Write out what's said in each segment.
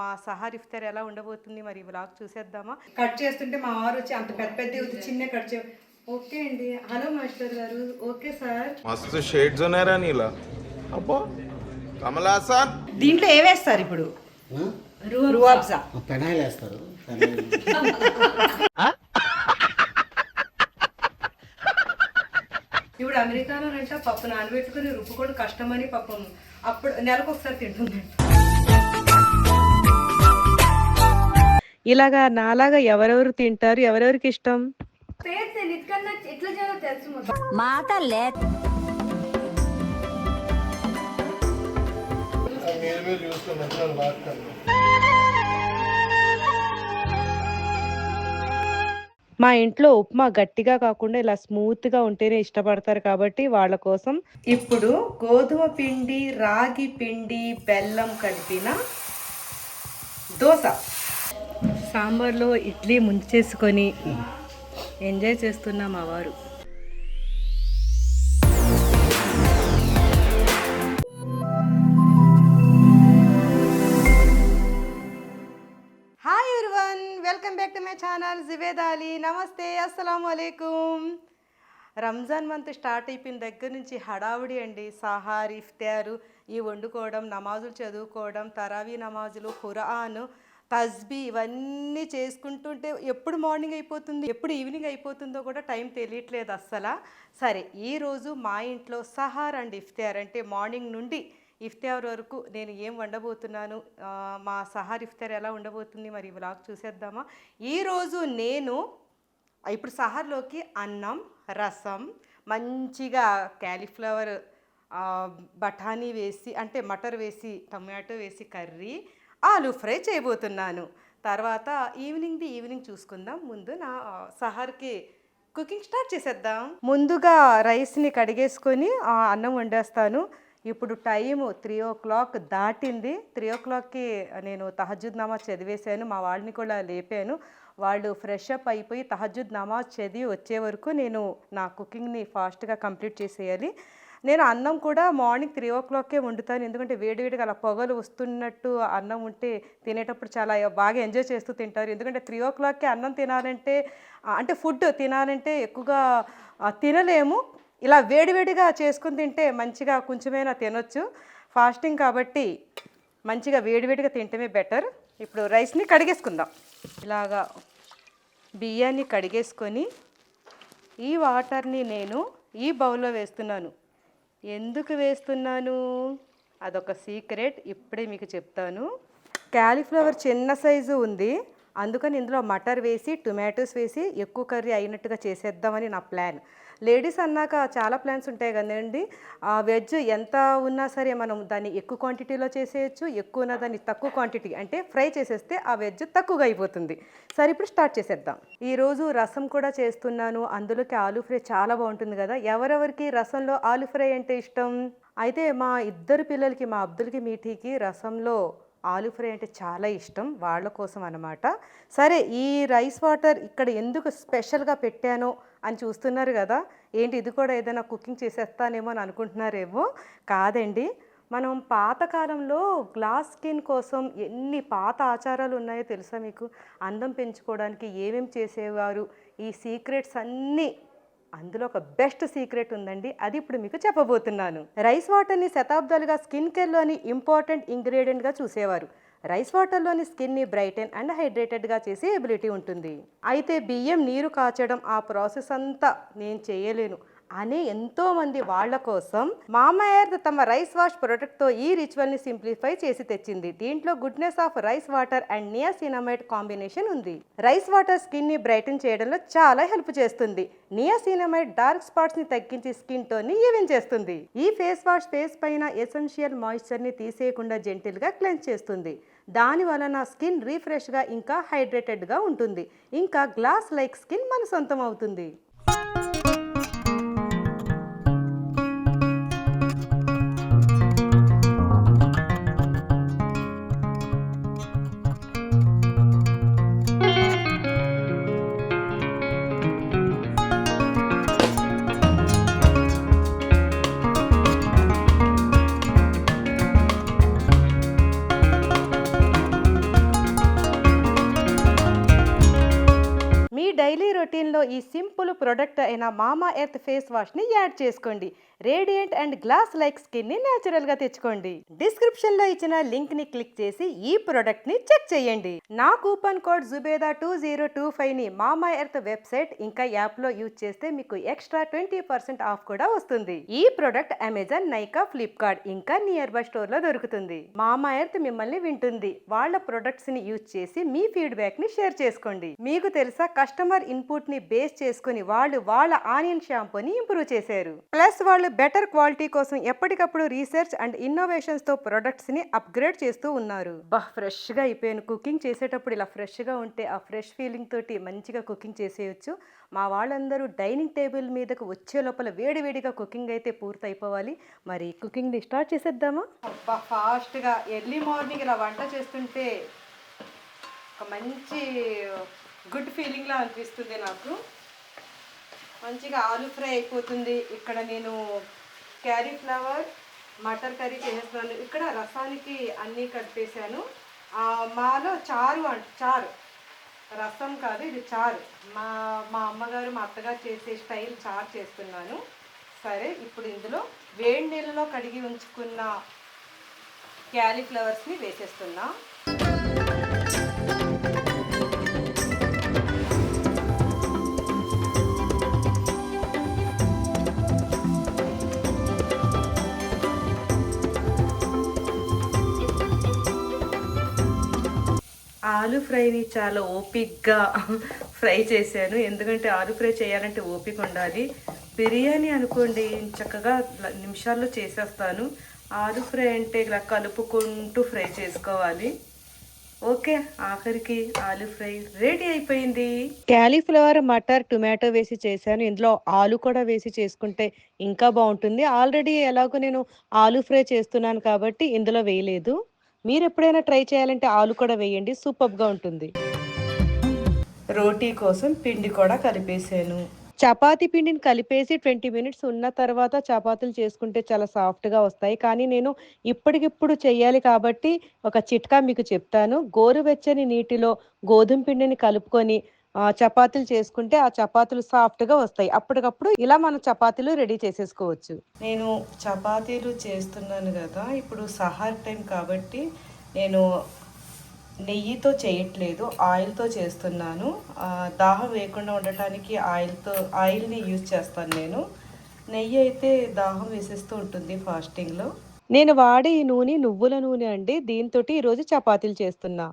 మా సహా ఇఫ్తార్ ఎలా ఉండబోతుంది మరి బ్లాగ్ చూసేద్దామా? కట్ చేస్తుంటే మా వారు వచ్చి అంత పెద్ద పెద్ద చిన్న కట్ చే ఓకే అండి. హలో మాస్టర్ గారు. Okay sir. మస్తు షేడ్స్ ఉన్నారా నీలా. అబ్బో కమలా సార్. దీంట్లో ఏవేస్తారు ఇప్పుడు? పెనాయిల్ వేస్తారు. ఇప్పుడు అమెరికాలో అంటే పప్పు నానబెట్టుకుని రుబ్బు కూడా కష్టమని పప్పు అప్పుడు నెలకు ఒకసారి తింటుంది ఇలాగా నాలాగా ఎవరెవరు తింటారు ఎవరెవరికి ఇష్టం? మాటలే. మా ఇంట్లో ఉప్మా గట్టిగా కాకుండా ఇలా స్మూత్గా ఉంటేనే ఇష్టపడతారు కాబట్టి వాళ్ళ కోసం. ఇప్పుడు గోధుమ పిండి రాగి పిండి బెల్లం కలిపిన దోశ. సాంబార్లో ఇడ్లీ ముంచేసుకొని ఎంజాయ్ చేస్తున్నా మా వారు. Hi everyone welcome back to my channel Javed Ali నమస్తే అస్సలం అయికుం రంజాన్ మంత్ స్టార్ట్ అయిపోయిన దగ్గర నుంచి హడావుడి అండి. సహార్ ఇఫ్తారు ఈ వండుకోవడం నమాజులు చదువుకోవడం తరావీ నమాజులు ఖురాన్ తస్బీ ఇవన్నీ చేసుకుంటుంటే ఎప్పుడు మార్నింగ్ అయిపోతుంది ఎప్పుడు ఈవినింగ్ అయిపోతుందో కూడా టైం తెలియట్లేదు అస్సలు. సరే ఈరోజు మా ఇంట్లో సహార్ అండ్ ఇఫ్తార్ అంటే మార్నింగ్ నుండి ఇఫ్తార్ వరకు నేను ఏం వండబోతున్నాను? మా సహార్ ఇఫ్తార్ ఎలా ఉండబోతుంది? మరి వ్లాగ్ చూసేద్దామా? ఈరోజు నేను ఇప్పుడు సహార్లోకి అన్నం రసం మంచిగా క్యాలీఫ్లవర్ బఠానీ వేసి అంటే మటర్ వేసి టమాటో వేసి కర్రీ ఆలూ ఫ్రై చేయబోతున్నాను. తర్వాత ఈవినింగ్ది ఈవినింగ్ చూసుకుందాం. ముందు నా సహర్కి సహార్కి కుకింగ్ స్టార్ట్ చేసేద్దాం. ముందుగా రైస్ని కడిగేసుకొని అన్నం వండేస్తాను. ఇప్పుడు టైము త్రీ ఓ క్లాక్ దాటింది. త్రీ ఓ క్లాక్కి నేను తహజుద్ నమాజ్ చదివేశాను. మా వాళ్ళని కూడా లేపాను. వాళ్ళు ఫ్రెష్ అప్ అయిపోయి తహజుద్ నమాజ్ చదివి వచ్చే వరకు నేను నా కుకింగ్ని ఫాస్ట్గా కంప్లీట్ చేసేయాలి. నేను అన్నం కూడా మార్నింగ్ త్రీ ఓ క్లాక్కే వండుతాను. ఎందుకంటే వేడివేడిగా అలా పొగలు వస్తున్నట్టు అన్నం ఉంటే తినేటప్పుడు చాలా బాగా ఎంజాయ్ చేస్తూ తింటారు. ఎందుకంటే త్రీ ఓ క్లాక్కి అన్నం తినాలంటే అంటే ఫుడ్ తినాలంటే ఎక్కువగా తినలేము. ఇలా వేడివేడిగా చేసుకుని తింటే మంచిగా కొంచెమైనా తినొచ్చు. ఫాస్టింగ్ కాబట్టి మంచిగా వేడివేడిగా తింటమే బెటర్. ఇప్పుడు రైస్ని కడిగేసుకుందాం. ఇలాగా బియ్యాన్ని కడిగేసుకొని ఈ వాటర్ని నేను ఈ బౌల్లో వేస్తున్నాను. ఎందుకు వేస్తున్నాను? అదొక సీక్రెట్ ఇప్పుడే మీకు చెప్తాను. క్యాలీఫ్లవర్ చిన్న సైజు ఉంది. అందుకని ఇందులో మటర్ వేసి టొమాటోస్ వేసి ఎక్కువ కర్రీ అయినట్టుగా చేసేద్దామని నా ప్లాన్. లేడీస్ అన్నాక చాలా ప్లాన్స్ ఉంటాయి కదండి. ఆ వెజ్ ఎంత ఉన్నా సరే మనం దాన్ని ఎక్కువ క్వాంటిటీలో చేసేయచ్చు ఎక్కువ ఉన్న దాన్ని తక్కువ క్వాంటిటీ అంటే ఫ్రై చేసేస్తే ఆ వెజ్ తక్కువగా అయిపోతుంది. సరే ఇప్పుడు స్టార్ట్ చేసేద్దాం. ఈరోజు రసం కూడా చేస్తున్నాను. అందులోకి ఆలూ ఫ్రై చాలా బాగుంటుంది కదా. ఎవరెవరికి రసంలో ఆలూ ఫ్రై అంటే ఇష్టం? అయితే మా ఇద్దరు పిల్లలకి మా అబ్దుల్కి మీఠీకి రసంలో ఆలూ ఫ్రై అంటే చాలా ఇష్టం. వాళ్ళ కోసం అనమాట సరే ఈ రైస్ వాటర్ ఇక్కడ ఎందుకు స్పెషల్గా పెట్టానో అని చూస్తున్నారు కదా. ఏంటి ఇది కూడా ఏదైనా కుకింగ్ చేసేస్తానేమో అని అనుకుంటున్నారేమో? కాదండి. మనం పాతకాలంలో గ్లాస్ స్కిన్ కోసం ఎన్ని పాత ఆచారాలు ఉన్నాయో తెలుసా మీకు? అందం పెంచుకోవడానికి ఏమేం చేసేవారు? ఈ సీక్రెట్స్ అన్నీ అందులో ఒక బెస్ట్ సీక్రెట్ ఉందండి. అది ఇప్పుడు మీకు చెప్పబోతున్నాను. రైస్ వాటర్ని శతాబ్దాలుగా స్కిన్ కేర్లోని ఇంపార్టెంట్ ఇంగ్రీడియంట్గా చూసేవారు. రైస్ వాటర్లోని స్కిన్ని బ్రైటెన్ అండ్ హైడ్రేటెడ్గా చేసే ఎబిలిటీ ఉంటుంది. అయితే బియ్యం నీరు కాచడం ఆ ప్రాసెస్ అంతా నేను చేయలేను. అనే ఎంతోమంది వాళ్ళ కోసం మామా తమ రైస్ వాష్ ప్రొడక్ట్తో ఈ రిచువల్ని సింప్లిఫై చేసి తెచ్చింది. దీంట్లో goodness of rice water and niacinamide combination ఉంది. రైస్ వాటర్ స్కిన్ని బ్రైటన్ చేయడంలో చాలా హెల్ప్ చేస్తుంది. నియాసినమైట్ డార్క్ స్పాట్స్ని తగ్గించి స్కిన్ టోన్ని ఈవెన్ చేస్తుంది. ఈ ఫేస్ వాష్ ఫేస్ పైన ఎసెన్షియల్ మాయిశ్చర్ని తీసేయకుండా జెంటిల్గా క్లెన్స్ చేస్తుంది. దాని వలన స్కిన్ రీఫ్రెష్గా ఇంకా హైడ్రేటెడ్గా ఉంటుంది. ఇంకా గ్లాస్ లైక్ స్కిన్ మన సొంతం అవుతుంది. సింపుల్ ప్రొడక్ట్ అయిన మామా ఎర్త్ ఫేస్ వాష్ని యాడ్ చేసుకోండి. రేడియంట్ అండ్ గ్లాస్ లైక్ స్కిన్ని న్యాచురల్గా తెచ్చుకోండి. డిస్క్రిప్షన్లో ఇచ్చిన లింక్ని క్లిక్ చేసి ఈ ప్రొడక్ట్ని చెక్ చేయండి. నా coupon code Zubeda two zero two ఫైవ్ని మామా ఎర్త్ వెబ్సైట్ ఇంకా యాప్లో యూజ్ చేస్తే మీకు ఎక్స్ట్రా ట్వంటీ పర్సెంట్ ఆఫ్ కూడా వస్తుంది. ఈ ప్రొడక్ట్ అమెజాన్ నైకా ఫ్లిప్కార్ట్ ఇంకా నియర్ బై స్టోర్లో దొరుకుతుంది. మామా ఎర్త్ మిమ్మల్ని వింటుంది. వాళ్ళ ప్రొడక్ట్స్ని యూజ్ చేసి మీ ఫీడ్బ్యాక్ని షేర్ చేసుకోండి. మీకు తెలుసా కస్టమర్ ఇన్పుట్ని బేస్ చేసుకుని వాళ్ళు వాళ్ళ ఆనియన్ షాంపూని ఇంప్రూవ్ చేశారు. ప్లస్ వాళ్ళు బెటర్ క్వాలిటీ కోసం ఎప్పటికప్పుడు రీసెర్చ్ అండ్ ఇన్నోవేషన్స్తో ప్రొడక్ట్స్ని అప్గ్రేడ్ చేస్తూ ఉన్నారు. బా ఫ్రెష్గా అయిపోయాను. కుకింగ్ చేసేటప్పుడు ఇలా ఫ్రెష్గా ఉంటే ఆ ఫ్రెష్ ఫీలింగ్ తోటి మంచిగా కుకింగ్ చేసేయచ్చు. మా వాళ్ళందరూ డైనింగ్ టేబుల్ మీదకు వచ్చే లోపల వేడివేడిగా కుకింగ్ అయితే పూర్తి అయిపోవాలి మరి కుకింగ్ని స్టార్ట్ చేసేద్దామా? అబ్బా ఫాస్ట్గా ఎర్లీ మార్నింగ్ ఇలా వంట చేస్తుంటే ఒక మంచి గుడ్ ఫీలింగ్లా అనిపిస్తుంది నాకు. మంచిగా ఆలు ఫ్రై అయిపోతుంది. ఇక్కడ నేను క్యారీఫ్లవర్ మటర్ కర్రీ చేసేస్తున్నాను ఇక్కడ రసానికి అన్నీ కలిపేశాను మాలో చారు అంట చారు. రసం కాదు ఇది చారు. మా మా అమ్మగారు మా అత్తగారు చేసే స్టైల్ చారు చేస్తున్నాను. సరే ఇప్పుడు ఇందులో వేడి నీళ్ళలో కడిగి ఉంచుకున్న క్యాలీఫ్లవర్స్ని వేసేస్తున్నాను ఆలు ఫ్రైని చాలా ఓపిక్గా ఫ్రై చేశాను. ఎందుకంటే ఆలు ఫ్రై చేయాలంటే ఓపిక ఉండాలి. బిర్యానీ అనుకోండి చక్కగా నిమిషాల్లో చేసేస్తాను. ఆలు ఫ్రై అంటే ఇలా కలుపుకుంటూ ఫ్రై చేసుకోవాలి. ఓకే ఆఖరికి ఆలు ఫ్రై రెడీ అయిపోయింది. క్యాలీఫ్లవర్ మటర్ టొమాటో వేసి చేశాను. ఇందులో ఆలు కూడా వేసి చేసుకుంటే ఇంకా బాగుంటుంది. ఆల్రెడీ ఎలాగో నేను ఆలు ఫ్రై చేస్తున్నాను కాబట్టి ఇందులో వేయలేదు. మీరు ఎప్పుడైనా ట్రై చేయాలంటే ఆలు కూడా వేయండి సూపర్గా ఉంటుంది. రోటీ కోసం పిండి కూడా కలిపేసాను. చపాతీ పిండిని కలిపేసి ట్వంటీ మినిట్స్ ఉన్న తర్వాత చపాతీలు చేసుకుంటే చాలా సాఫ్ట్గా వస్తాయి. కానీ నేను ఇప్పటికిప్పుడు చెయ్యాలి కాబట్టి ఒక చిట్కా మీకు చెప్తాను. గోరువెచ్చని నీటిలో గోధుమ పిండిని కలుపుకొని చపాతీలు చేసుకుంటే ఆ చపాతీలు సాఫ్ట్గా వస్తాయి. అప్పటికప్పుడు ఇలా మనం చపాతీలు రెడీ చేసేసుకోవచ్చు. నేను చపాతీలు చేస్తున్నాను కదా ఇప్పుడు సహార్ టైం కాబట్టి నేను నెయ్యితో చేయట్లేదు ఆయిల్తో చేస్తున్నాను. దాహం వేయకుండా ఉండటానికి ఆయిల్తో ఆయిల్ని యూజ్ చేస్తాను నేను. నెయ్యి అయితే దాహం వేసేస్తూ ఉంటుంది ఫాస్టింగ్లో నేను వాడే ఈ నూనె నువ్వుల నూనె అండి. దీంతో ఈరోజు చపాతీలు చేస్తున్నా.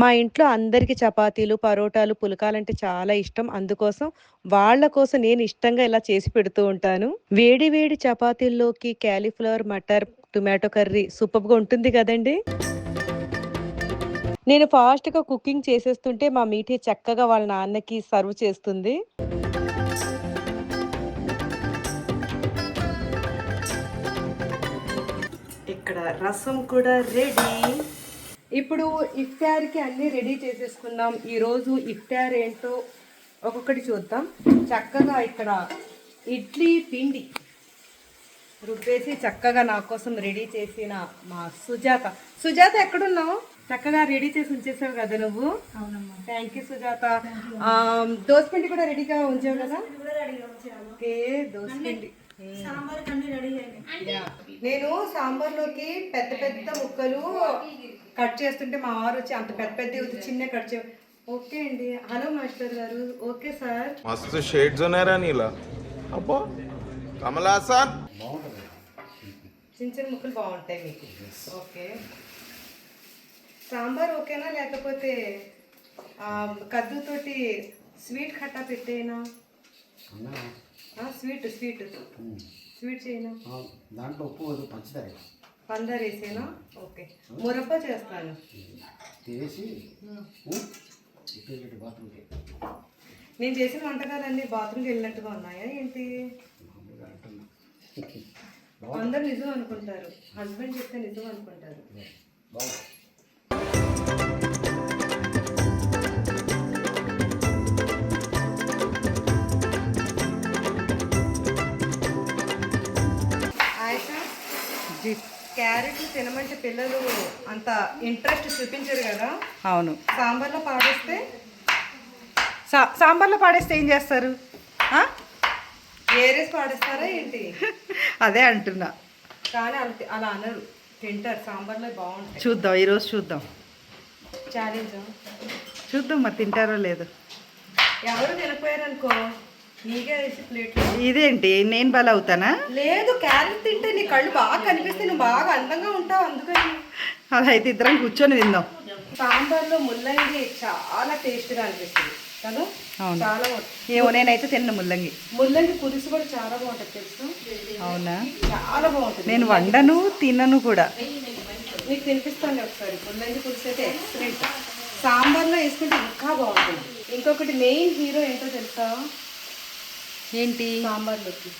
మా ఇంట్లో అందరికీ చపాతీలు పరోటాలు పులకాలంటే చాలా ఇష్టం. అందుకోసం వాళ్ళ కోసం నేను ఇష్టంగా ఇలా చేసి పెడుతూ ఉంటాను. వేడి వేడి చపాతీల్లోకి క్యాలీఫ్లవర్ మటర్ టొమాటో కర్రీ సూపర్గా ఉంటుంది కదండి. నేను ఫాస్ట్గా కుకింగ్ చేసేస్తుంటే మా మీఠీ చక్కగా వాళ్ళ నాన్నకి సర్వ్ చేస్తుంది. ఇక్కడ రసం కూడా రెడీ. ఇప్పుడు ఇఫ్తార్కి అన్నీ రెడీ చేసేసుకుందాం. ఈరోజు ఇఫ్తార్ ఏంటో ఒక్కొక్కటి చూద్దాం. చక్కగా ఇక్కడ ఇడ్లీ పిండి రుబ్బేసి చక్కగా నా కోసం రెడీ చేసిన మా సుజాత. సుజాత ఎక్కడున్నావు? చక్కగా రెడీ చేసి ఉంచేసావు కదా నువ్వు? Thank you Sujatha. ఆ, దోసపిండి కూడా రెడీగా ఉంచావు కదా? ఓకే దోసపిండి యా. నేను సాంబార్లోకి పెద్ద పెద్ద ముక్కలు కట్ చేస్తుంటే మా వారు వచ్చి అంత పెద్ద పెద్ద చిన్న కట్ చే ఓకే అండి. హలో మాస్టర్ గారు. Okay sir. మస్తు షేడ్స్ ఉన్నారా నీలా. అబ్బా కమలా సార్ చిన్న చిన్న ముక్కలు బాగుంటాయి మీకు. ఓకే. సాంబార్ ఓకేనా? లేకపోతే కద్దుతోటి స్వీట్ కట్టా పెట్టేనా? Sweet sweet. స్వీట్ చేయనా? దాంట్లో ఉప్పు పంచదార పందర్ వేసేనా ఓకే మురబ్బా చేస్తాను. నేను చేసిన వంటకాలన్నీ బాత్రూమ్కి వెళ్ళినట్టుగా ఉన్నాయా ఏంటి? అందరు నిజం అనుకుంటారు. హస్బెండ్ చెప్తే నిజం అనుకుంటారు. जी క్యారెట్ తినమంటే పిల్లలు అంత ఇంట్రెస్ట్ చూపించరు కదా. అవును. సాంబార్లో పాడేస్తే? సా సాంబార్లో పాడేస్తే ఏం చేస్తారు? ఏరేసి పాడేస్తారా ఏంటి? అదే అంటున్నా. కానీ అలా అలా అనరు. తింటారు. సాంబార్లో బాగుంటాయి. చూద్దాం ఈరోజు చూద్దాం. ఛాలెంజ్? చూద్దాం మరి తింటారో లేదో. ఎవరు తినపోయారు ఇదేంటి? నేను బల అవుతానా? లేదు క్యారెట్ తింటే నీ కళ్ళు బాగా కనిపిస్తే నువ్వు బాగా అందంగా ఉంటావు అందుకని అలా అయితే ఇద్దరం కూర్చొని తిందాం. సాంబార్లో ముల్లంగి చాలా టేస్ట్గా అనిపిస్తుంది. కదా అవును. చాలా ఏమో నేనైతే తిన్న ముల్లంగి. ముల్లంగి పులుసు కూడా చాలా బాగుంటుంది తెలుసు? అవునా? చాలా బాగుంటుంది. నేను వండను తినను కూడా. నీకు తినిపిస్తాను ఒకసారి. ముల్లంగి పులుసు అయితే ఎక్సలెంట్. సాంబార్లో వేసుకుంటే ఇంకా బాగుంటుంది. ఇంకొకటి మెయిన్ హీరో ఏంటో తెలుసా? ఏంటి? సాంబార్లోకి.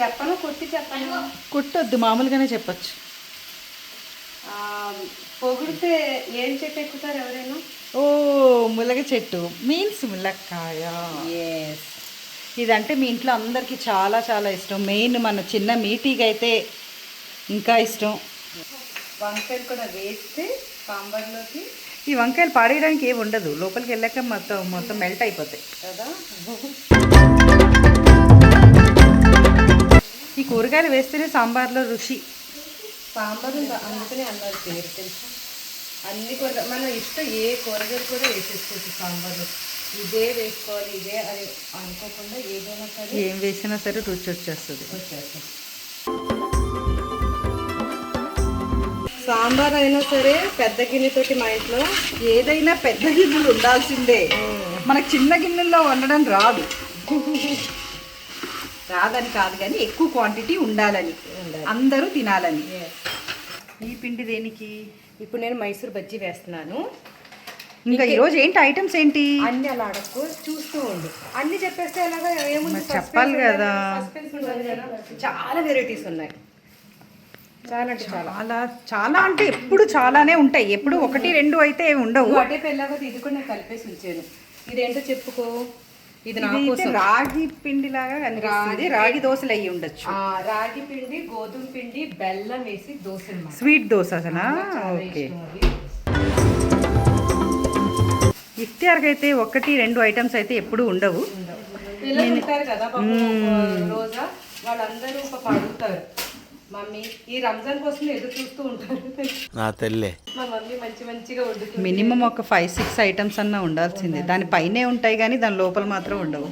చెప్పను కొట్టి చెప్పను. కుట్టొద్దు మామూలుగానే చెప్పొచ్చు. ఆ, పొగిడితే ఏం చెట్టు ఎక్కుతారు ఎవరైనా? ఓ ములగ చెట్టు. మీన్స్ ములక్కాయ. ఎస్ ఇదంటే మీ ఇంట్లో అందరికీ చాలా చాలా ఇష్టం. మెయిన్ మన చిన్న మీటికి అయితే ఇంకా ఇష్టం. వంకాయలు కూడా వేస్తే సాంబార్లోకి. ఈ వంకాయలు పాడేయడానికి ఏమి ఉండదు. లోపలికి వెళ్ళాక మొత్తం మొత్తం మెల్ట్ అయిపోతాయి. కదా? ఈ కూరగాయలు వేస్తేనే సాంబార్లో రుచి. సాంబార్ అందుకనే అన్నారు పేరు తెలుసా? అన్ని కూర మన ఇష్టం ఏ కూరగాయలు కూడా వేసేసుకోవచ్చు సాంబార్లో. ఇదే వేసుకోవాలి ఇదే అని అనుకోకుండా ఏదైనా సరే ఏం వేసినా సరే రుచి వచ్చేస్తుంది. వచ్చేస్తాం సాంబార్ అయినా సరే పెద్ద గిన్నెతోటి మా ఇంట్లో ఏదైనా పెద్ద గిన్నెలు ఉండాల్సిందే. మనకు చిన్న గిన్నెల్లో వండడం రాదు. రాదని కాదు కానీ ఎక్కువ క్వాంటిటీ ఉండాలని. అందరూ తినాలని. ఈ పిండి దేనికి? ఇప్పుడు నేను మైసూర్ బజ్జీ వేస్తున్నాను. ఇంకా ఈరోజు ఏంటి ఐటమ్స్ ఏంటి? అన్ని అలా అడక్కు చూస్తూ ఉండు. అన్ని చెప్పేస్తే ఎలాగా ఏముంది? చెప్పాలి కదా. చాలా వెరైటీస్ ఉన్నాయి. చాలా అంటే చాలా. చాలా చాలా అంటే ఎప్పుడు చాలానే ఉంటాయి. ఎప్పుడు ఒకటి రెండు అయితే ఉండవు. అటే పెళ్ళాక ఇది కూడా నేను కలిపేసి ఉంచాను. ఇదేంటో చెప్పుకో. ఇది నా కోసం. రాగి పిండి లాగా కనిపిస్తుంది. రాగి దోశలు అయ్యి ఉండొచ్చు. రాగి పిండి గోధుమ పిండి బెల్లం వేసి దోశ. స్వీట్ దోశ అసలు ఓకే. అది. ఇఫ్తియార్కి అయితే ఒకటి రెండు ఐటమ్స్ అయితే ఎప్పుడు ఉండవు. కదా రోజా? వాళ్ళందరూ ఒక మమ్మీ ఈ రంజాన్ కోసం ఎదురు చూస్తూ ఉంటారు. నా తెల్లే. మా మమ్మీ మంచి మంచిగా వండుతుంది మినిమం ఒక ఫైవ్ సిక్స్ ఐటమ్స్ అన్నా ఉండాల్సిందే. దాని పైనే ఉంటాయి కానీ దాని లోపల మాత్రం ఉండవు.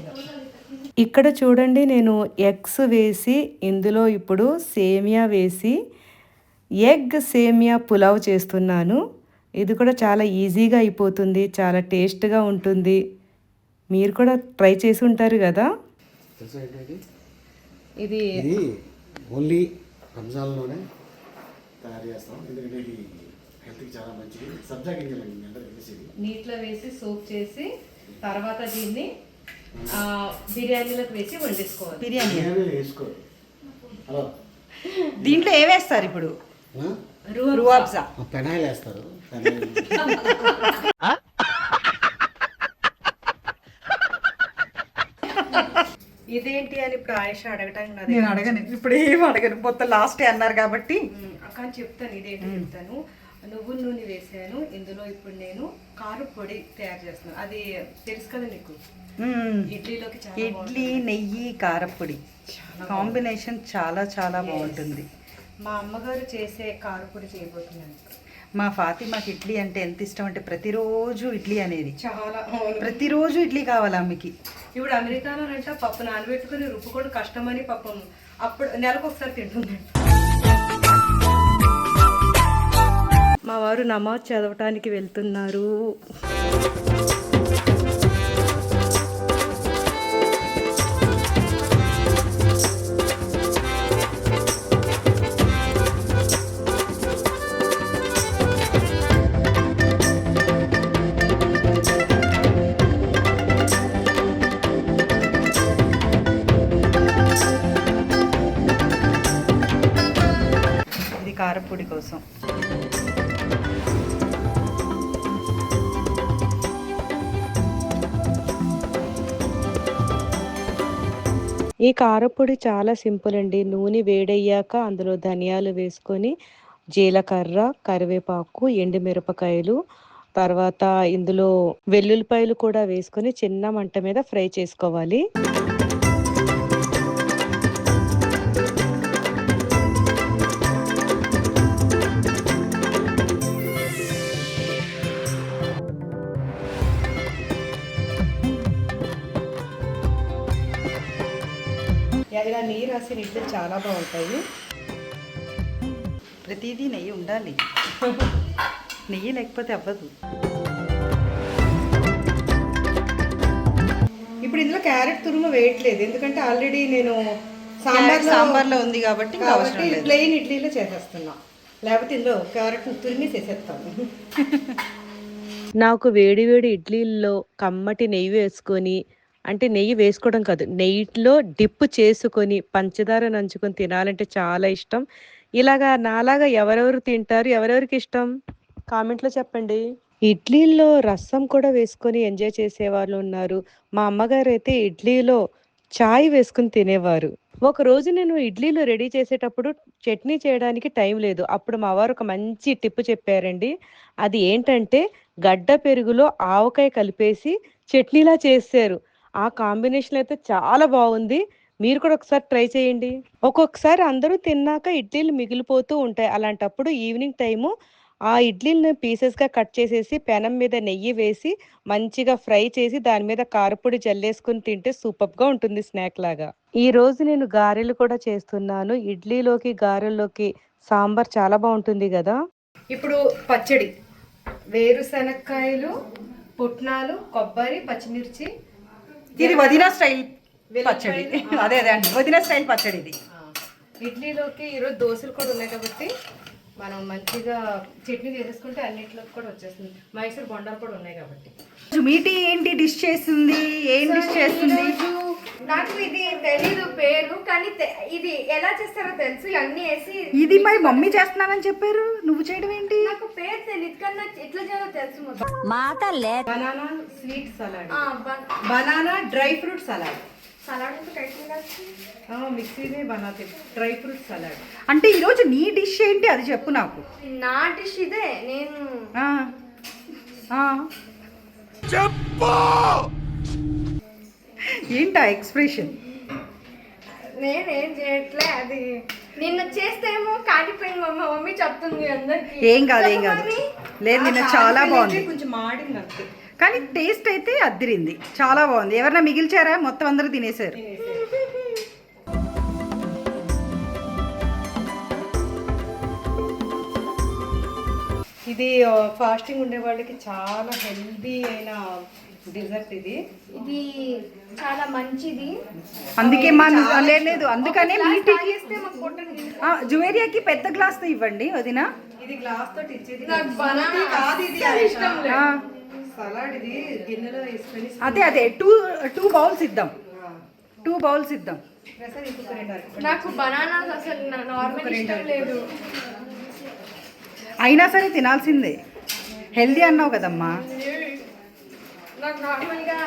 ఇక్కడ చూడండి నేను ఎగ్స్ వేసి ఇందులో ఇప్పుడు సేమియా వేసి ఎగ్ సేమియా పులావ్ చేస్తున్నాను. ఇది కూడా చాలా ఈజీగా అయిపోతుంది చాలా టేస్ట్గా ఉంటుంది. మీరు కూడా ట్రై చేసి ఉంటారు కదా? ఇది ఓన్లీ రంజాన్లోనే తయారు చేస్తాం. ఎందుకంటే ఇది హెల్త్కి చాలా మంచిది. సబ్జా గింజలు అండి మీ అందరికీ తెలిసేది నీటిలో వేసి సోప్ చేసి తర్వాత దీన్ని ఆ, బిర్యానీలోకి వేసి వండేసుకోవాలి. బిర్యానీ. బిర్యానీ వేసుకోరు. హలో. దీంట్లో ఏ వేస్తారు ఇప్పుడు? ఆ? రువాబ్జా ఆ పెనాయిలు. వేస్తారు ఇదేంటి అని ఇప్పుడు ఆయుష అడగటానికి నేను అడగను. ఇప్పుడు ఏం అడగను? మొత్తం లాస్టే అన్నారు కాబట్టి. అక్క అని చెప్తాను ఇదేంటి చెప్తాను. నువ్వుల నూనె వేసాను ఇందులో ఇప్పుడు నేను కారు పొడి తయారు చేస్తున్నాను అది తెలుసు కదా నీకు. ఇడ్లీలోకి ఇడ్లీ నెయ్యి కారప్పొడి కాంబినేషన్ చాలా చాలా బాగుంటుంది. మా అమ్మగారు చేసే కారు పొడి చేయబోతున్నాను. మా ఫాతిమాకి ఇడ్లీ అంటే ఎంత ఇష్టం అంటే ప్రతిరోజు ఇడ్లీ అనేది. చాలా ప్రతిరోజు ఇడ్లీ కావాలి ఆమెకి. ఇప్పుడు అమెరికాలో అంటే పప్పు నానబెట్టుకుని రుబ్బుకోవడం కష్టమని పాపం అప్పుడు నెలకు ఒకసారి తింటుంది. మా వారు నమాజ్ చదవటానికి వెళ్తున్నారు. ఈ కారపొడి చాలా సింపుల్ అండి. నూనె వేడయ్యాక అందులో ధనియాలు వేసుకొని జీలకర్ర కరివేపాకు ఎండుమిరపకాయలు తర్వాత ఇందులో వెల్లుల్లిపాయలు కూడా వేసుకొని చిన్న మంట మీద ఫ్రై చేసుకోవాలి. ఇలా నెయ్యి రాసిన ఇడ్లీ చాలా బాగుంటాయి. ప్రతిదీ నెయ్యి ఉండాలి. నెయ్యి లేకపోతే అవ్వదు. ఇప్పుడు ఇందులో క్యారెట్ తురుము వేయట్లేదు. ఎందుకంటే ఆల్రెడీ నేను సాంబార్ సాంబార్లో ఉంది కాబట్టి ప్లెయిన్ ఇడ్లీలో చేసేస్తున్నా. లేకపోతే ఇందులో క్యారెట్ తురిమి చేసేస్తాను. నాకు వేడివేడి ఇడ్లీల్లో కమ్మటి నెయ్యి వేసుకొని అంటే నెయ్యి వేసుకోవడం కాదు. నెయ్యిలో డిప్ చేసుకొని పంచదార నంచుకొని తినాలంటే చాలా ఇష్టం. ఇలాగా నాలాగా ఎవరెవరు తింటారు? ఎవరెవరికి ఇష్టం? కామెంట్లో చెప్పండి. ఇడ్లీల్లో రసం కూడా వేసుకొని ఎంజాయ్ చేసేవాళ్ళు ఉన్నారు. మా అమ్మగారు అయితే ఇడ్లీలో చాయ్ వేసుకుని తినేవారు. ఒక రోజు నేను ఇడ్లీలు రెడీ చేసేటప్పుడు చట్నీ చేయడానికి టైం లేదు. అప్పుడు మా వారు ఒక మంచి టిప్ చెప్పారండి. అది ఏంటంటే గడ్డ పెరుగులో ఆవకాయ కలిపేసి చట్నీలా చేశారు ఆ కాంబినేషన్ అయితే చాలా బాగుంది. మీరు కూడా ఒకసారి ట్రై చేయండి. ఒక్కొక్కసారి అందరూ తిన్నాక ఇడ్లీలు మిగిలిపోతూ ఉంటాయి. అలాంటప్పుడు ఈవినింగ్ టైము ఆ ఇడ్లీని పీసెస్గా కట్ చేసేసి పెనం మీద నెయ్యి వేసి మంచిగా ఫ్రై చేసి దాని మీద కారపొడి జల్లేసుకుని తింటే సూపర్గా ఉంటుంది స్నాక్ లాగా. ఈ రోజు నేను గారెలు కూడా చేస్తున్నాను. ఇడ్లీలోకి గారెల్లోకి సాంబార్ చాలా బాగుంటుంది కదా? ఇప్పుడు పచ్చడి. వేరుశనక్కాయలు పుట్నాలు కొబ్బరి పచ్చిమిర్చి ఇది వదిన స్టైల్ పచ్చడి. అదే అదే అండి. వదిన స్టైల్ పచ్చడి ఇది ఇడ్లీలోకి ఈరోజు దోశలు కూడా ఉన్నాయి కాబట్టి మనం మంచిగా చట్నీ చేసేసుకుంటే అన్నిట్లోకి కూడా వచ్చేస్తుంది. మైసూర్ బొండాలు కూడా ఉన్నాయి కాబట్టి. మీటి ఏంటి డిష్ చేస్తుంది? ఏం డిష్ చేస్తుంది? నాకు ఇది తెలీదు పేరు కానీ తె- ఇది ఎలా చేస్తారో తెలుసు అన్ని వేసి ఇది మరి మమ్మీ చేస్తున్నానని చెప్పారు. నువ్వు చేయడం ఏంటి? నాకు పేరు తెలియదు కానీ నాకు ఎట్లా చేయాలో తెలుసు మొత్తం. మాట లేదు banana sweet salad. Banana dry fruit salad. మిక్సీనే బనాతే డ్రై ఫ్రూట్ సలాడ్ అంటే ఈరోజు నీ డిష్ ఏంటి? అది చెప్పు నాకు. నా డిష్ ఇదే నేను ఆ, ఆ. ఏంటా ఎక్స్ప్రెషన్? నేనేం చేయట్లే అది నిన్న చేస్తేమో కాలిపోయింది మా మమ్మీ చెప్తుంది అందరికి. ఏం కాదు ఏం కాదు. లేదు నిన్న చాలా బాగుంది. కొంచెం మాడింది అంతే. కానీ టేస్ట్ అయితే అద్దిరింది. చాలా బాగుంది. ఎవరన్నా మిగిల్చారా? మొత్తం అందరూ తినేశారు. ఇది ఫాస్టింగ్ ఉండే వాళ్ళకి చాలా హెల్దీ అయిన డిజర్ట్ ఇది. ఇది చాలా మంచిది. అందుకే మా లేదు అందుకనే జువేరియాకి పెద్ద గ్లాస్ ఇవ్వండి వదిన. ఇది గ్లాస్ తోటి ఇచ్చేది. నాకు బనానా కాదు ఇది ఇష్టం లేదు. అదే అదే. టూ టూ బౌల్స్ ఇద్దాం. టూ బౌల్స్ ఇద్దాం. నాకు బనానాస్ అసలు నార్మల్ ఇష్టం లేదు. అయినా సరే తినాల్సిందే. హెల్దీ అన్నావు కదమ్మా. నాకు నార్మల్గా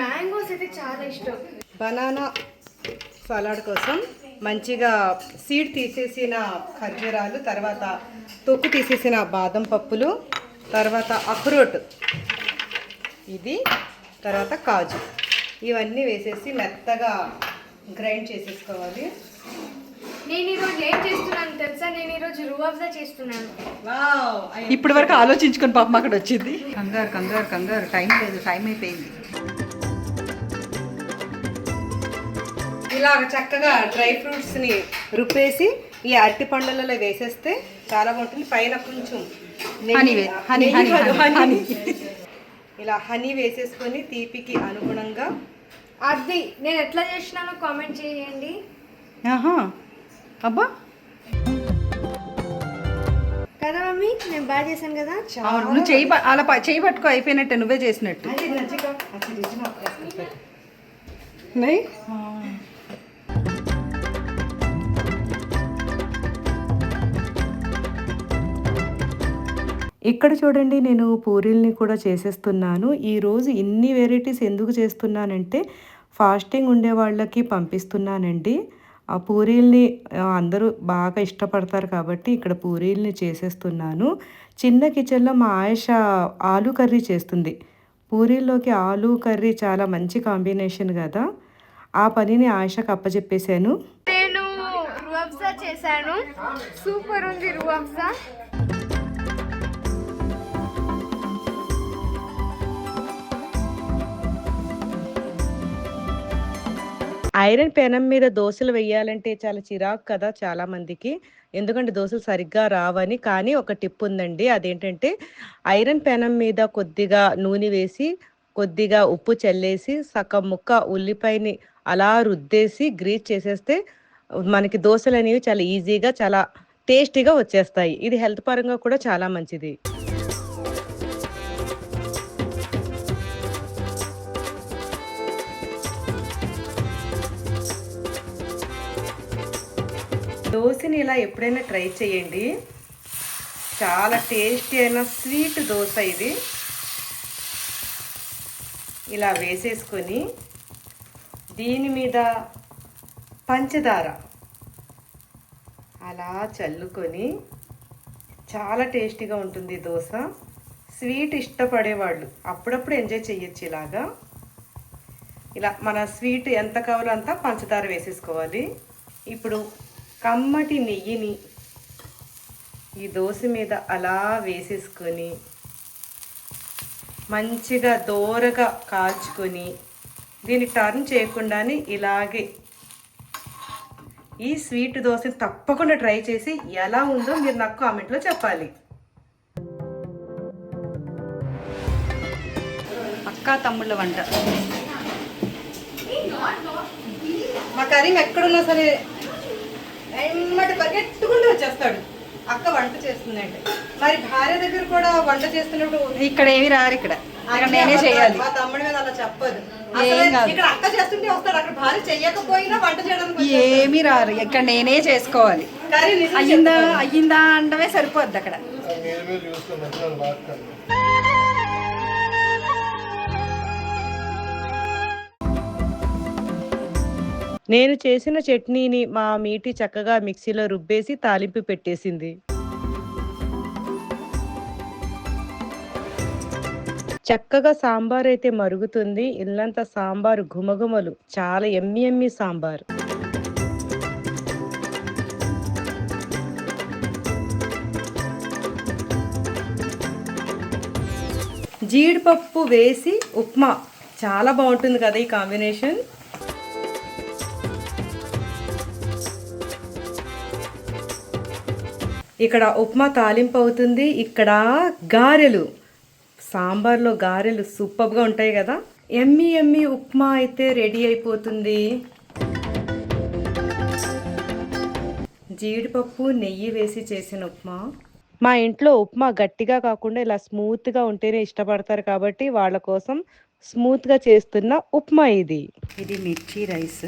మ్యాంగోస్ అయితే చాలా ఇష్టం. బనానా సలాడ్ కోసం మంచిగా సీడ్ తీసేసిన ఖర్జూరాలు తర్వాత తొక్కు తీసేసిన బాదం పప్పులు తర్వాత అక్రోట్ ఇది తర్వాత కాజు. ఇవన్నీ వేసేసి మెత్తగా గ్రైండ్ చేసేసుకోవాలి. నేను ఈరోజు ఏం చేస్తున్నాను తెలుసా? నేను ఈరోజు రువాబ్జా చేస్తున్నాను. ఇప్పటి వరకు ఆలోచించుకొని పాపం అక్కడ వచ్చింది. కంగారు కంగారు కంగారు. టైం లేదు టైం అయిపోయింది. ఇలా చక్కగా డ్రై ఫ్రూట్స్ని రుప్పేసి ఈ అరటి పండ్లలో వేసేస్తే చాలా బాగుంటుంది. పైన కొంచెం. ఇలా హనీ వేసేసుకొని తీపికి అనుగుణంగా అది నేను ఎట్లా చేసినానో కామెంట్ చేయండి. ఆహా. అబ్బా. కదా మమ్మీ నేను బాగా చేశాను కదా? అవును నువ్వు చేయి అలా చేయి పట్టుకో అయిపోయినట్టు నువ్వే చేసినట్టు. ఇక్కడ చూడండి నేను పూరీల్ని కూడా చేసేస్తున్నాను. ఈరోజు ఇన్ని వెరైటీస్ ఎందుకు చేస్తున్నానంటే ఫాస్టింగ్ ఉండే వాళ్ళకి పంపిస్తున్నానండి. ఆ పూరీల్ని అందరూ బాగా ఇష్టపడతారు కాబట్టి ఇక్కడ పూరీల్ని చేసేస్తున్నాను. చిన్న కిచెన్లో మా ఆయుష ఆలు కర్రీ చేస్తుంది. పూరీల్లోకి ఆలు కర్రీ చాలా మంచి కాంబినేషన్ కదా. ఆ పనిని ఆయుషకు అప్పచెప్పేశాను నేను చేశాను. సూపర్ ఉంది ఐరన్ పెనం మీద దోశలు వేయాలంటే చాలా చిరాకు కదా చాలా మందికి. ఎందుకంటే దోశలు సరిగ్గా రావని. కానీ ఒక టిప్ ఉందండి. అదేంటంటే ఐరన్ పెనం మీద కొద్దిగా నూనె వేసి కొద్దిగా ఉప్పు చల్లేసి సగం ముక్క ఉల్లిపాయని అలా రుద్దేసి గ్రీజ్ చేసేస్తే మనకి దోశలు అనేవి చాలా ఈజీగా చాలా టేస్టీగా వచ్చేస్తాయి. ఇది హెల్త్ పరంగా కూడా చాలా మంచిది. దోశని ఇలా ఎప్పుడైనా ట్రై చేయండి. చాలా టేస్టీ అయిన స్వీట్ దోశ ఇది. ఇలా వేసేసుకొని దీని మీద పంచదార అలా చల్లుకొని చాలా టేస్టీగా ఉంటుంది దోశ. స్వీట్ ఇష్టపడేవాళ్ళు అప్పుడప్పుడు ఎంజాయ్ చేయొచ్చు ఇలాగా. ఇలా మన స్వీట్ ఎంత కావాలో అంత పంచదార వేసేసుకోవాలి. ఇప్పుడు కమ్మటి నెయ్యిని ఈ దోశ మీద అలా వేసేసుకొని మంచిగా దోరగా కాల్చుకొని దీన్ని టర్న్ చేయకుండానే ఇలాగే ఈ స్వీట్ దోశని తప్పకుండా ట్రై చేసి ఎలా ఉందో మీరు నాకు కామెంట్లో చెప్పాలి. అక్క తమ్ముళ్ళ వంట. మా కరీం ఎక్కడున్నా సరే ఎమ్మటి పరిగెట్టుకుంటూ వచ్చేస్తాడు. అక్క వంట చేస్తుందండి. మరి భార్య దగ్గర కూడా వంట చేస్తున్నప్పుడు ఇక్కడ ఏమి రారు ఇక్కడ. నేనే. చేయాలి. మా తమ్ముడి మీద అలా చెప్పదు. ఇక్కడ అక్క చేస్తుంటే వస్తాడు. అక్కడ భార్య చెయ్యకపోయినా వంట చేయడానికి. ఏమి రారు. ఇక్కడ నేనే చేసుకోవాలి. అయ్యిందా. అయ్యిందా అంటమే సరిపోద్ది అక్కడ. నేను చేసిన చట్నీని మా మీటి చక్కగా మిక్సీలో రుబ్బేసి తాలింపు పెట్టేసింది. చక్కగా సాంబార్ అయితే మరుగుతుంది. ఇల్లంతా సాంబారు ఘుమఘుమలు. చాలా ఎమ్మి ఎమ్మి సాంబార్. జీడిపప్పు వేసి ఉప్మా. చాలా బాగుంటుంది కదా ఈ కాంబినేషన్. ఇక్కడ ఉప్మా తాలింపు అవుతుంది ఇక్కడ గారెలు. సాంబార్లో గారెలు సూపర్గా ఉంటాయి కదా. ఎమ్మి ఎమ్మి ఉప్మా అయితే రెడీ అయిపోతుంది. జీడిపప్పు నెయ్యి వేసి చేసిన ఉప్మా. మా ఇంట్లో ఉప్మా గట్టిగా కాకుండా ఇలా స్మూత్గా ఉంటేనే ఇష్టపడతారు కాబట్టి వాళ్ళ కోసం స్మూత్గా చేస్తున్న ఉప్మా ఇది. ఇది మిర్చి రైస్.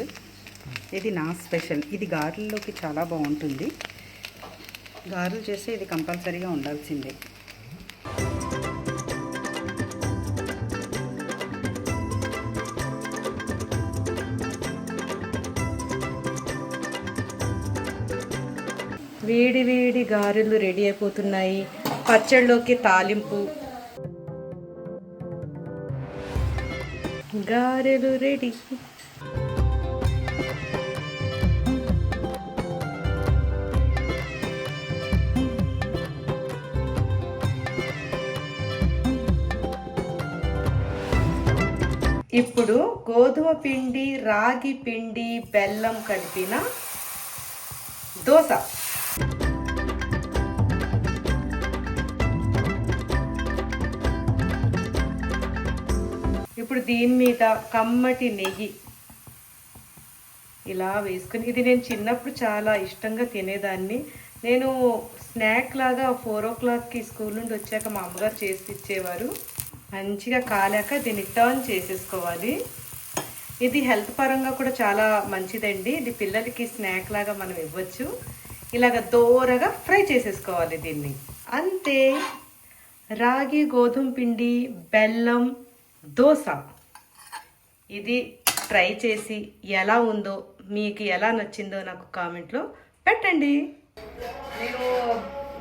ఇది నా స్పెషల్. ఇది గారెల్లోకి చాలా బాగుంటుంది. గారెలు చేస్తే ఇది కంపల్సరీగా ఉండాల్సిందే. వేడి వేడి గారెలు రెడీ అయిపోతున్నాయి. పచ్చళ్ళలోకి తాలింపు. గారెలు రెడీ. ఇప్పుడు గోధుమ పిండి రాగి పిండి బెల్లం కలిపిన దోశ. ఇప్పుడు దీని మీద కమ్మటి నెయ్యి ఇలా వేసుకుని ఇది నేను చిన్నప్పుడు చాలా ఇష్టంగా తినేదాన్ని. నేను స్నాక్ లాగా ఫోర్ ఓ క్లాక్కి స్కూల్ నుండి వచ్చాక మా అమ్మగారు చేసి ఇచ్చేవారు. మంచిగా కాలాక దీన్ని టర్న్ చేసేసుకోవాలి. ఇది హెల్త్ పరంగా కూడా చాలా మంచిదండి. ఇది పిల్లలకి స్నాక్ లాగా మనం ఇవ్వచ్చు. ఇలాగ దోరగా ఫ్రై చేసేసుకోవాలి దీన్ని. అంతే. రాగి గోధుమ పిండి బెల్లం దోశ. ఇది ట్రై చేసి ఎలా ఉందో మీకు ఎలా నచ్చిందో నాకు కామెంట్లో పెట్టండి. నేను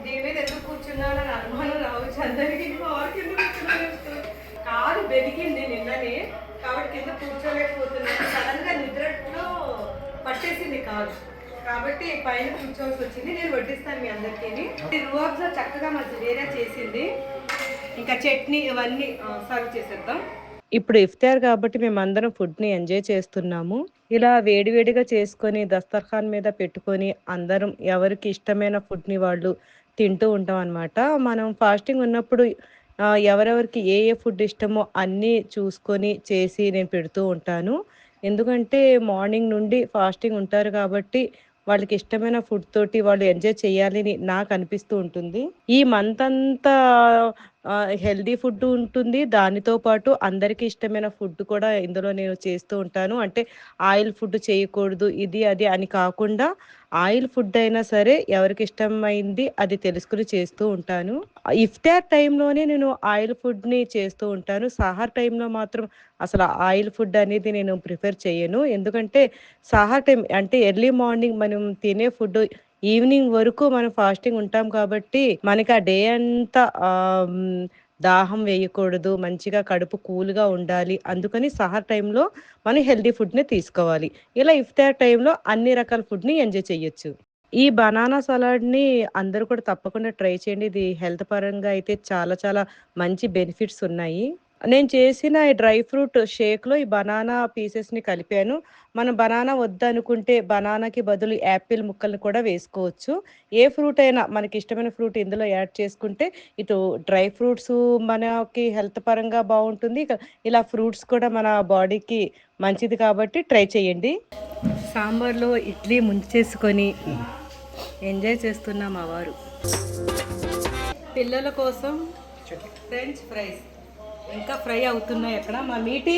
దీని మీద ఎందుకు కూర్చున్నానని అనుమానం రావచ్చు. అందరికీ కారు కింద కూర్చున్నాను కారు బెదికింది నిన్ననే. కాబట్టి కింద కూర్చోలేకపోతున్నాను. సడన్గా నిద్రలో పట్టేసింది కారు. కాబట్టి పైన కూర్చోవలసి వచ్చింది. నేను వడ్డిస్తాను మీ అందరికీ రూఅబ్జా చక్కగా మా వేరే చేసింది. ఇంకా చట్నీ ఇవన్నీ సర్వ్ చేసేద్దాం. ఇప్పుడు ఇఫ్తార్ కాబట్టి మేమందరం ఫుడ్ని ఎంజాయ్ చేస్తున్నాము. ఇలా వేడివేడిగా చేసుకొని దస్తర్ఖాన్ మీద పెట్టుకొని అందరం ఎవరికి ఇష్టమైన ఫుడ్ని వాళ్ళు తింటూ ఉంటాం అనమాట మనం ఫాస్టింగ్ ఉన్నప్పుడు ఎవరెవరికి ఏ ఏ ఫుడ్ ఇష్టమో అన్నీ చూసుకొని చేసి నేను పెడుతూ ఉంటాను. ఎందుకంటే మార్నింగ్ నుండి ఫాస్టింగ్ ఉంటారు కాబట్టి వాళ్ళకి ఇష్టమైన ఫుడ్ తోటి వాళ్ళు ఎంజాయ్ చేయాలని నాకు అనిపిస్తూ ఉంటుంది. ఈ మంత్ అంతా హెల్దీ ఫుడ్ ఉంటుంది. దానితో పాటు అందరికీ ఇష్టమైన ఫుడ్ కూడా ఇందులో నేను చేస్తూ ఉంటాను. అంటే ఆయిల్ ఫుడ్ చేయకూడదు ఇది అది అని కాకుండా ఆయిల్ ఫుడ్ అయినా సరే ఎవరికి ఇష్టమైంది అది తెలుసుకుని చేస్తూ ఉంటాను. ఇఫ్తార్ టైంలోనే నేను ఆయిల్ ఫుడ్ని చేస్తూ ఉంటాను. సాహార్ టైంలో మాత్రం అసలు ఆయిల్ ఫుడ్ అనేది నేను ప్రిఫర్ చేయను. ఎందుకంటే సాహార్ టైం అంటే ఎర్లీ మార్నింగ్ మనం తినే ఫుడ్ ఈవినింగ్ వరకు మనం ఫాస్టింగ్ ఉంటాం కాబట్టి మనకి ఆ డే అంతా దాహం వేయకూడదు మంచిగా కడుపు కూల్గా ఉండాలి. అందుకని సహర్ టైంలో మనం హెల్దీ ఫుడ్ని తీసుకోవాలి. ఇలా ఇఫ్తార్ టైంలో అన్ని రకాల ఫుడ్ని ఎంజాయ్ చేయొచ్చు. ఈ బనానా సలాడ్ని అందరూ కూడా తప్పకుండా ట్రై చేయండి. ఇది హెల్త్ పరంగా అయితే చాలా చాలా మంచి బెనిఫిట్స్ ఉన్నాయి. నేను చేసిన ఈ డ్రై ఫ్రూట్ షేక్లో ఈ బనానా పీసెస్ని కలిపాను. మనం బనానా వద్దనుకుంటే బనానాకి బదులు యాపిల్ ముక్కల్ని కూడా వేసుకోవచ్చు. ఏ ఫ్రూట్ అయినా మనకి ఇష్టమైన ఫ్రూట్ ఇందులో యాడ్ చేసుకుంటే ఇటు డ్రై ఫ్రూట్స్ మనకి హెల్త్ పరంగా బాగుంటుంది. ఇలా ఫ్రూట్స్ కూడా మన బాడీకి మంచిది కాబట్టి ట్రై చేయండి. సాంబార్లో ఇడ్లీ ముంచేసుకొని ఎంజాయ్ చేస్తున్నా మా వారు. పిల్లల కోసం ఫ్రెంచ్ ఫ్రైస్. ఇంకా ఫ్రై అవుతున్నాయి అక్కడ. మా మీటి?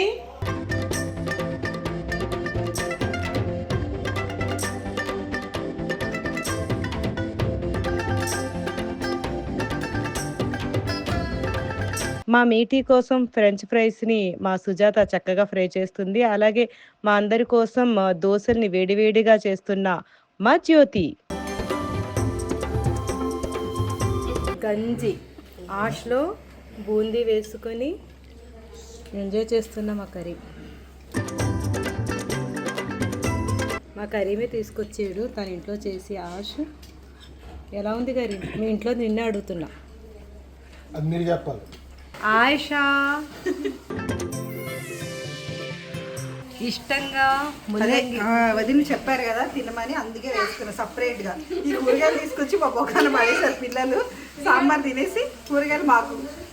మా మీటీ కోసం ఫ్రెంచ్ ఫ్రైస్ని మా సుజాత చక్కగా ఫ్రై చేస్తుంది. అలాగే మా అందరి కోసం దోశల్ని వేడివేడిగా చేస్తున్న మా జ్యోతి. గంజి ఆష్లో బూందీ వేసుకొని ఎంజాయ్ చేస్తున్న మా కర్రీ. మా కర్రీమే తీసుకొచ్చాడు. తన ఇంట్లో చేసి ఆష్ ఎలా ఉంది కర్రీ? మీ ఇంట్లో నిన్నే అడుగుతున్నా. అది మీరు చెప్పాలి. ఆయిషా! ఇష్టంగా ఆ, వదిన చెప్పారు కదా తినమని అందుకే వేసుకున్నా సపరేట్గా ఈ కూరగాయలు తీసుకొచ్చి మా బొక్కన పడేసారు పిల్లలు. సాంబార్ తినేసి కూరగాయలు మాకు.